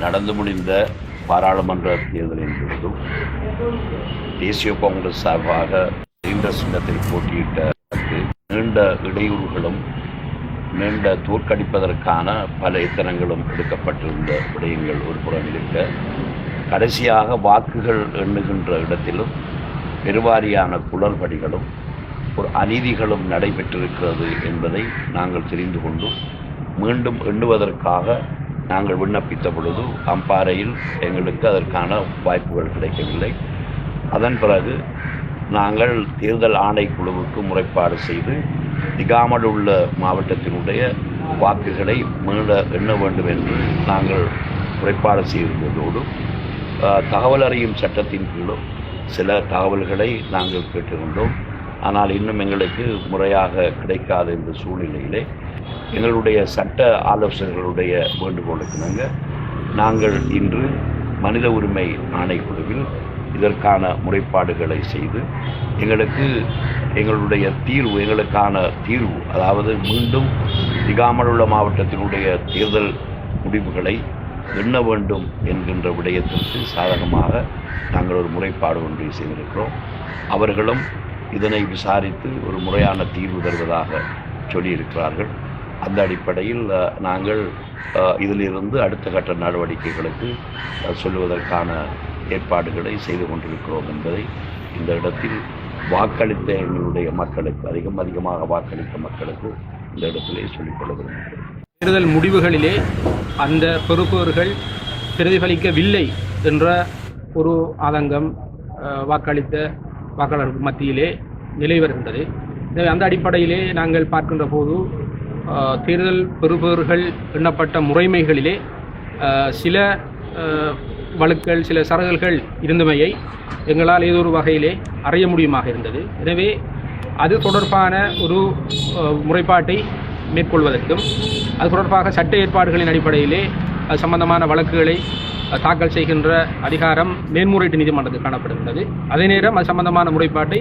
நடந்து முடிந்த பாராளுமன்ற தேர்தலின் பொழுதும் தேசிய காங்கிரஸ் சார்பாக நீண்ட சின்னத்தில் போட்டியிட்ட நீண்ட இடையூறுகளும் நீண்ட தோற்கடிப்பதற்கான பல எத்தனங்களும் எடுக்கப்பட்டிருந்த விடயங்கள் ஒரு புறம் இருக்க கடைசியாக வாக்குகள் எண்ணுகின்ற இடத்திலும் பெருவாரியான குளறுபடிகளும் ஒரு அநீதிகளும் நடைபெற்றிருக்கிறது என்பதை நாங்கள் தெரிந்து கொண்டும் மீண்டும் எண்ணுவதற்காக நாங்கள் விண்ணப்பித்த பொழுது அம்பாறையில் எங்களுக்கு அதற்கான வாய்ப்புகள் கிடைக்கவில்லை. அதன் பிறகு நாங்கள் தேர்தல் ஆணைக்குழுவுக்கு முறைப்பாடு செய்து திகாமல் உள்ள மாவட்டத்தினுடைய வாக்குகளை மீள எண்ண வேண்டும் என்று நாங்கள் முறைப்பாடு செய்திருந்ததோடு தகவல் அறியும் சட்டத்தின் கீழும் சில தகவல்களை நாங்கள் கேட்டிருந்தோம். ஆனால் இன்னும் எங்களுக்கு முறையாக கிடைக்காத இந்த சூழ்நிலையிலே எங்களுடைய சட்ட ஆலோசகர்களுடைய வேண்டுகோளுக்கு நாங்கள் நாங்கள் இன்று மனித உரிமை ஆணைக்குழுவில் இதற்கான முறைப்பாடுகளை செய்து எங்களுக்கு எங்களுடைய தீர்வு எங்களுக்கான தீர்வு அதாவது மீண்டும் திகாமலுள்ள மாவட்டத்தினுடைய தேர்தல் முடிவுகளை எண்ண வேண்டும் என்கின்ற விடயத்திற்கு சாதகமாக நாங்கள் ஒரு முறைப்பாடு ஒன்றை செய்திருக்கிறோம். அவர்களும் இதனை விசாரித்து ஒரு முறையான தீர்வு தருவதாக சொல்லியிருக்கிறார்கள். அந்த அடிப்படையில் நாங்கள் இதிலிருந்து அடுத்த கட்ட நடவடிக்கைகளுக்கு சொல்லுவதற்கான ஏற்பாடுகளை செய்து கொண்டிருக்கிறோம் என்பதை இந்த இடத்தில் வாக்களித்த எங்களுடைய மக்களுக்கு அதிகம் அதிகமாக வாக்களித்த மக்களுக்கு இந்த இடத்திலே சொல்லிக்கொள்ள விரும்புகிறேன் தேர்தல் முடிவுகளிலே அந்த பொறுப்பவர்கள் பிரதிபலிக்கவில்லை என்ற ஒரு ஆதங்கம் வாக்களித்த வாக்காளர்கள் மத்தியிலே நிலை வருகின்றது. எனவே அந்த அடிப்படையிலே நாங்கள் பார்க்கின்ற போது தேர்தல் பெறுபவர்கள் எண்ணப்பட்ட முறைமைகளிலே சில வழுக்கள் சில சரகல்கள் இருந்தமையை எங்களால் ஏதோ ஒரு வகையிலே அறிய முடியுமாக இருந்தது. எனவே அது தொடர்பான ஒரு முறைப்பாட்டை மேற்கொள்வதற்கும் அது தொடர்பாக சட்ட ஏற்பாடுகளின் அடிப்படையிலே அது சம்பந்தமான வழக்குகளை தாக்கல் செய்கின்ற அதிகாரம் மேன்முறையீட்டு நீதிமன்றத்தில் காணப்படுகின்றது. அதே நேரம் அது சம்பந்தமான முறைப்பாட்டை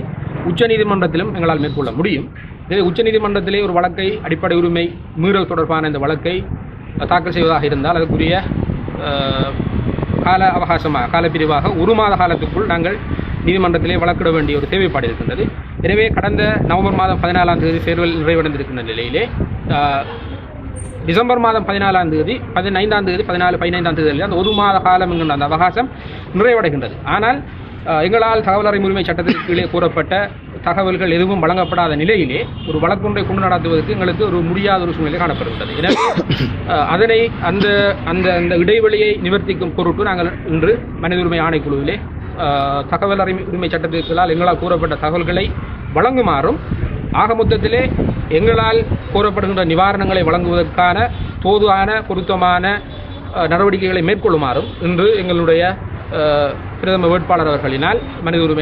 உச்ச நீதிமன்றத்திலும் எங்களால் மேற்கொள்ள முடியும். எனவே உச்சநீதிமன்றத்திலே ஒரு வழக்கை அடிப்படை உரிமை மீறல் தொடர்பான இந்த வழக்கை தாக்கல் செய்வதாக இருந்தால் அதற்குரிய கால அவகாசமாக காலப்பிரிவாக ஒரு மாத காலத்துக்குள் நாங்கள் நீதிமன்றத்திலே வழக்கிட வேண்டிய ஒரு தேவைப்பாடு இருக்கின்றது. எனவே கடந்த நவம்பர் மாதம் பதினாலாம் தேதி தேர்தல் நிறைவடைந்திருக்கின்ற நிலையிலே டிசம்பர் மாதம் பதினாலாம் தேதி பதினைந்தாம் தேதி பதினாலு பதினைந்தாம் தேதியில் அந்த ஒரு மாத காலம் என்கின்ற அந்த அவகாசம் நிறைவடைகின்றது. ஆனால் எங்களால் தகவல் அறியும் உரிமை சட்டத்திற்கு கீழே கூறப்பட்ட தகவல்கள் எதுவும் வழங்கப்படாத நிலையிலே ஒரு வழக்கொன்றை கொண்டு நடத்துவதற்கு எங்களுக்கு ஒரு முடியாத ஒரு சூழ்நிலை காணப்படுகின்றது. எனவே அதனை அந்த அந்த அந்த இடைவெளியை நிவர்த்திக்கும் பொருட்டு நாங்கள் இன்று மனித உரிமை ஆணைக்குழுவிலே தகவல் அறிமை உரிமை சட்டத்திற்குளால் எங்களால் கூறப்பட்ட தகவல்களை வழங்குமாறும் ஆக மொத்தத்திலே எங்களால் கூறப்படுகின்ற நிவாரணங்களை வழங்குவதற்கான போதுவான பொருத்தமான நடவடிக்கைகளை மேற்கொள்ளுமாறும் இன்று எங்களுடைய பிரதம வேட்பாளர் அவர்களினால் மனித உரிமை